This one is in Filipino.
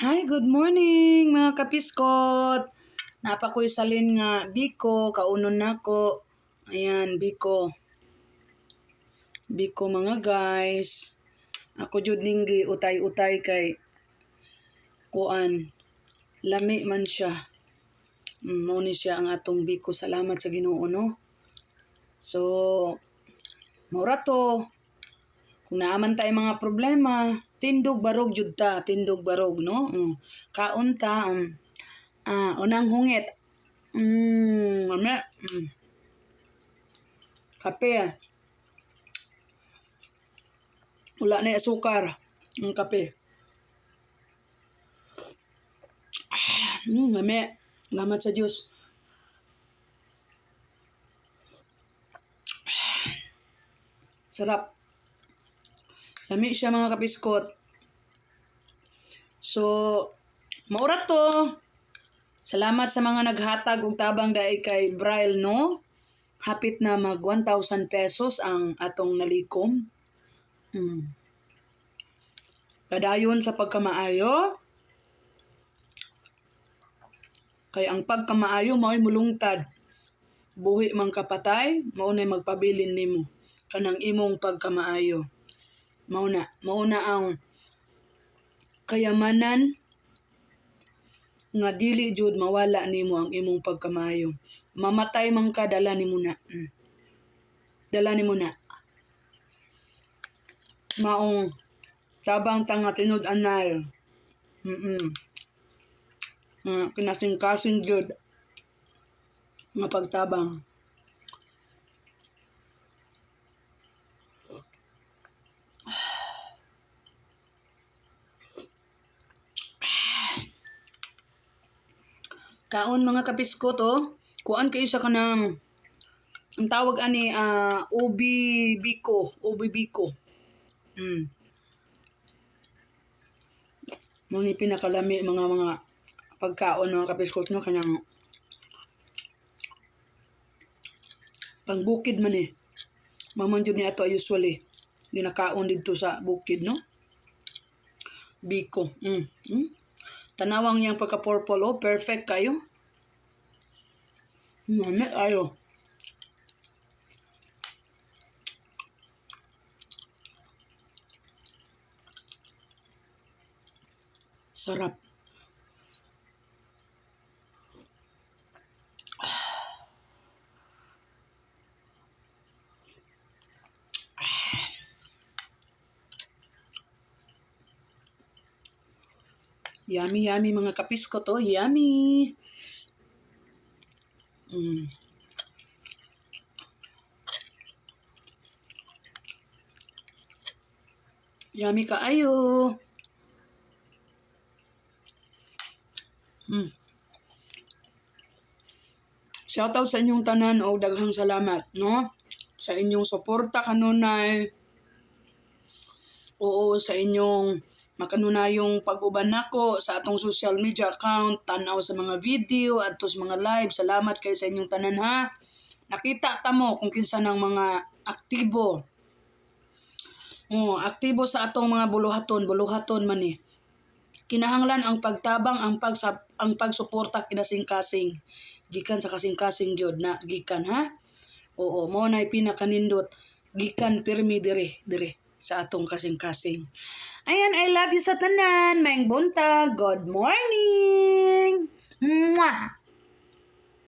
Hi, good morning mga kapiskot. Napakoy salin nga Biko, kaunon nako. Ayan, Biko. Biko mga guys. Ako jud ning gi utay-utay kay kuan. Lami man siya. Mm, Mao ni siya ang atong Biko. Salamat sa Ginoo no. So, maura to. Kung naaman tayo mga problema, tindog barog jud ta, tindog barog, no? Mm. Kaon ta, um, ah, unang hungit. Mm, mama. Mm. Kape. ah. Wala na yung asukar. Ang kape. Ah, Mm, mami. Salamat sa Diyos. Sarap. Lami siya mga kapiskot. So, maura to. Salamat sa mga naghatag og tabang dai kay Braille, no? Hapit na mag 1,000 pesos ang atong nalikom. Mm. Padayon sa pagkamaayo. Kay ang pagkamaayo mao'y mulungtad. Buhi mang kapatay, mao na magpabilin nimo kanang imong pagkamaayo. Mauna, mauna ang kayamanan nga dili jud mawala nimo ang imong pagkamayo. Mamatay man ka dala nimo na. Mm. Dala nimo na. Maong tabang tanga tinud anal. Mm. Uh, kinasing-kasing jud nga pagtabang. Kaon mga kapiskot oh. Kuan kayo sa kanang ang tawag ani ah ubi biko, ubi biko. Mm. Mga pinakalami mga mga pagkaon mga kapiskot no kanyang pangbukid man eh. Maman jud ni ato usually. Ginakaon dito sa bukid no. Biko. Mm. Mm. Tanawang yang pagka-purple, oh, perfect kayo. Mami, ayo. Sarap. Yummy, yummy mga kapisko to. Yummy. Mm. Yummy ka ayo. Mm. Shoutout sa inyong tanan o daghang salamat, no? Sa inyong suporta kanunay. Oo, sa inyong makanunayong pag-uban nako sa atong social media account, tanaw sa mga video at sa mga live. Salamat kayo sa inyong tanan ha. Nakita ta mo kung kinsa ng mga aktibo. Oh, aktibo sa atong mga buluhaton, buluhaton man eh. Kinahanglan ang pagtabang, ang pag ang pagsuporta kinasing-kasing. Gikan sa kasing-kasing na gikan ha. Oo, mo na pinakanindot. Gikan pirmi dire, dire sa atong kasing-kasing. Ayan, I love you sa tanan. Maing buntag. Good morning. Mwah!